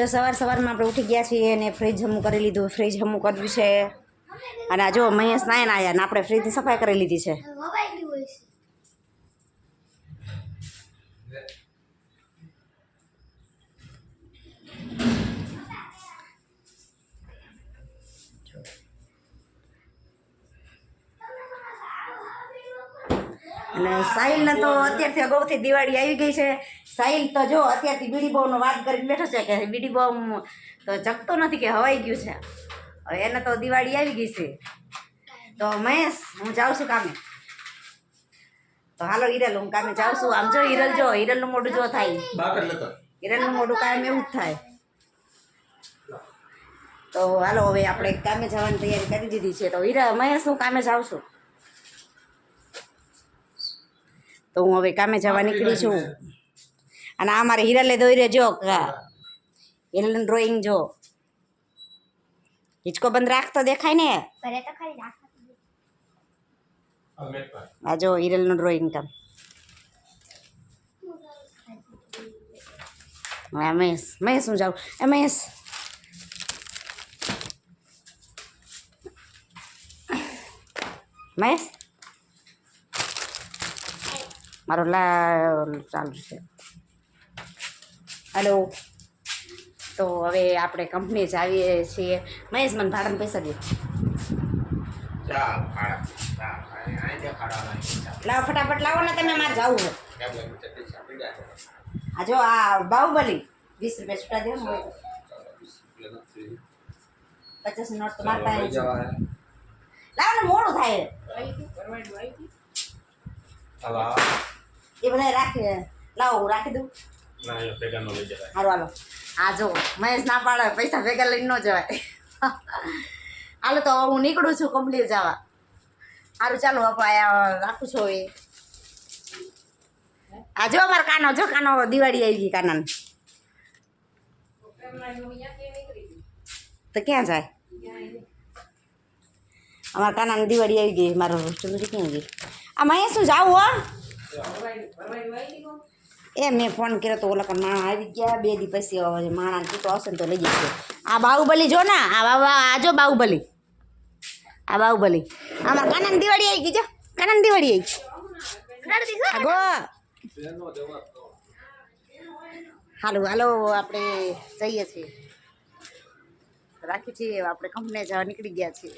જો સવાર સવારમાં આપણે ઉઠી ગયા છીએ અને ફ્રીજ હમું કરી લીધું. ફ્રીજ હમું કર્યું છે. અને આ જો મહેશ નાયન આવ્યા ને આપણે ફ્રીજની સફાઈ કરી લીધી છે. અને સાહિલને તો અત્યારથી અગાઉથી દિવાળી આવી ગઈ છે. સાહિલ તો જો અત્યારથી બીડી બોમનો વાત કરીને બેઠો છે કે બીડી બોમ તો જગતો નથી કે હવાઈ ગયું છે. હવે એને તો દિવાળી આવી ગઈ છે. તો મહેશ હું જાઉં છું કામે. તો હાલો હિરલ હું કામે જાઉં છું. આમ જો હિરલ જો હિરલનું મોઢું જો થાય. હિરલનું મોઢું કાયમ એવું જ થાય. તો હાલો હવે આપણે કામે જવાની તૈયારી કરી દીધી છે. તો હિરલ મહેશ હું કામે જાઉં છું. તો હું હવે કામે જવા નીકળી છું. અને આ મારે હિરલે દોરી જો હિરલનું ડ્રોઈંગ જો. હિચકો બંધ રાખતો દેખાય ને. ભલે તો ખરી રાખવા આ મેટ પર આ જો હિરલનું ડ્રોઈંગ કામ. હા મહેશ મહેશ હું જાઉં. એ મહેશ મહેશ મારો લા ચાલુ છે. હલો તો હવે આપણે કંપની જ આવીએ છીએ. મહેશ મને ભાડાના પૈસા દે. ચા ખાડા ચા આ આ જે ખાડા ના લાવો ફટાફટ લાવો ને તમે મારે જવું છે. કેમ લાગ્યું છે પૈસા પીડા છે આ જો આ બાહુબલી વીસ રૂપિયા છૂટા દે ને હોય તો. પચાસ નોટ તો મારા પાસે છે. લાવો ને મોડું થાય. હવા એ બધા રાખી. લાવો હું રાખી દઉં. હારું હાલો. હા જો મહેશ ના પાડે પૈસા ભેગા લઈને ન જવાય. હાલો તો હું નીકળું છું કંપની જવા. સારું ચાલો આપણે રાખું છું એ આ જો અમારો કાનો જો કાનો દિવાળી આવી ગઈ કાનાને. તો ક્યાં જાય? અમારા કાનાની દિવાળી આવી ગઈ મારો ચંદ્રી ક્યાં ગઈ? આ મહેશ શું જાવું હો? એ મેં ફોન કર્યો તો ઓલા પણ માણા આવી ગયા. બે દી પછી માણા કીધું હશે ને તો લઈ જશે આ બાહુબલી જો ને, આ બાબા, આ જો બાહુબલી. આ બાહુબલી. આમાં કાનાની દિવાળી આવી ગઈ જો. કાનાની દિવાળી આવી આગો હાલો હાલો, આપણે જઈએ છીએ. રાખી છીએ, આપણે કંપની જવા નીકળી ગયા છીએ.